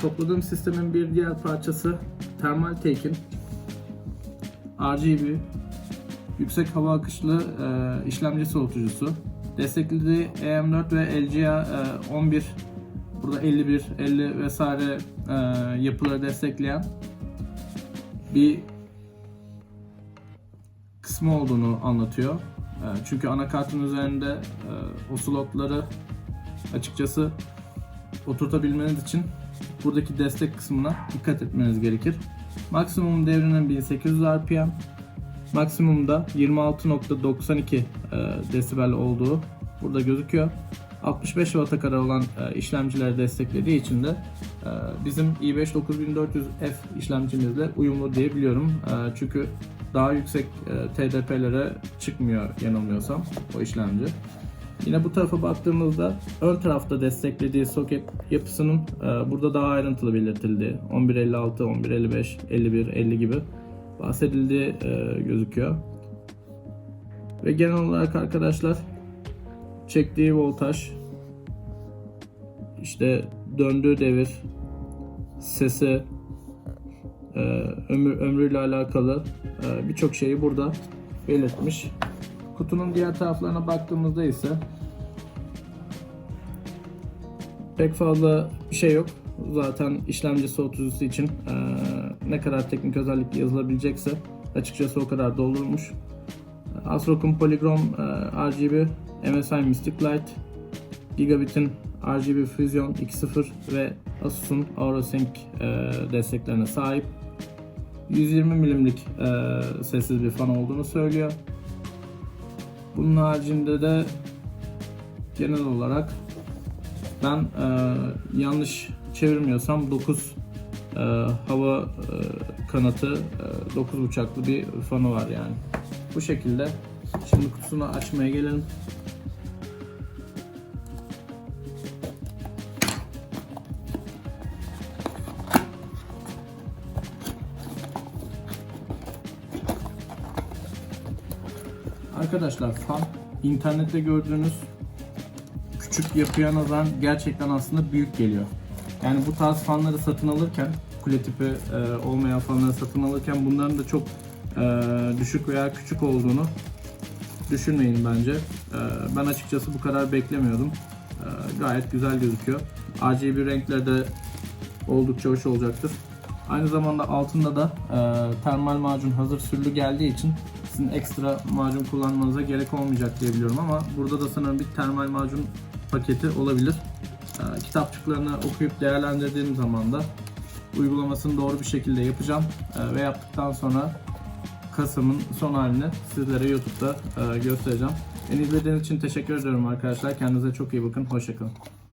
topladığım sistemin bir diğer parçası Thermal Take'in RGB yüksek hava akışlı e, işlemci soğutucusu. Desteklediği AM4 ve LGA e, 11 burada 51, 50 vesaire e, yapıları destekleyen bir kısmı olduğunu anlatıyor. E, çünkü anakartın üzerinde e, o slotları açıkçası oturtabilmeniz için buradaki destek kısmına dikkat etmeniz gerekir. Maksimum devrinin 1800 RPM, maksimumda 26.92 e, desibel olduğu burada gözüküyor. 65 Watt'a kadar olan e, işlemcileri desteklediği için de e, bizim i5 9400F işlemcimizle uyumlu diyebiliyorum. Çünkü daha yüksek TDP'lere çıkmıyor yanılmıyorsam o işlemci. Yine bu tarafa baktığımızda ön tarafta desteklediği soket yapısının e, burada daha ayrıntılı belirtildiği 1156, 1155, 51, 50 gibi bahsedildiği e, gözüküyor. Ve genel olarak arkadaşlar çektiği voltaj işte döndüğü devir sesi e, ömür ömrüyle alakalı birçok şeyi burada belirtmiş. Kutunun diğer taraflarına baktığımızda ise pek fazla bir şey yok. Zaten işlemci soğutucusu için e, ne kadar teknik özellik yazılabilecekse açıkçası o kadar doldurmuş. Asroc'un Polygram e, RGB, MSI Mystic Light, Gigabit'in RGB Fusion 2.0 ve Asus'un AuroSync e, desteklerine sahip. 120 milimlik e, sessiz bir fan olduğunu söylüyor. Bunun haricinde de genel olarak ben e, yanlış çevirmiyorsam 9 e, hava e, kanatı e, 9 uçaklı bir fanı var yani. Bu şekilde. Şimdi kutusunu açmaya gelelim. Arkadaşlar fan internette gördüğünüz küçük yapıya nazaran gerçekten aslında büyük geliyor. Yani bu tarz fanları satın alırken kule tipi e, olmayan fanları satın alırken bunların da çok e, düşük veya küçük olduğunu düşünmeyin bence. E, ben açıkçası bu kadar beklemiyordum. E, gayet güzel gözüküyor. RGB renkleri de oldukça hoş olacaktır. Aynı zamanda altında da e, termal macun hazır sürülü geldiği için sizin ekstra macun kullanmanıza gerek olmayacak diye biliyorum ama burada da sanırım bir termal macun paketi olabilir. E, kitapçıklarını okuyup değerlendirdiğim zaman da uygulamasını doğru bir şekilde yapacağım E, ve yaptıktan sonra Kasım'ın son halini sizlere YouTube'da e, göstereceğim. Beni izlediğiniz için teşekkür ediyorum arkadaşlar. Kendinize çok iyi bakın. Hoşçakalın.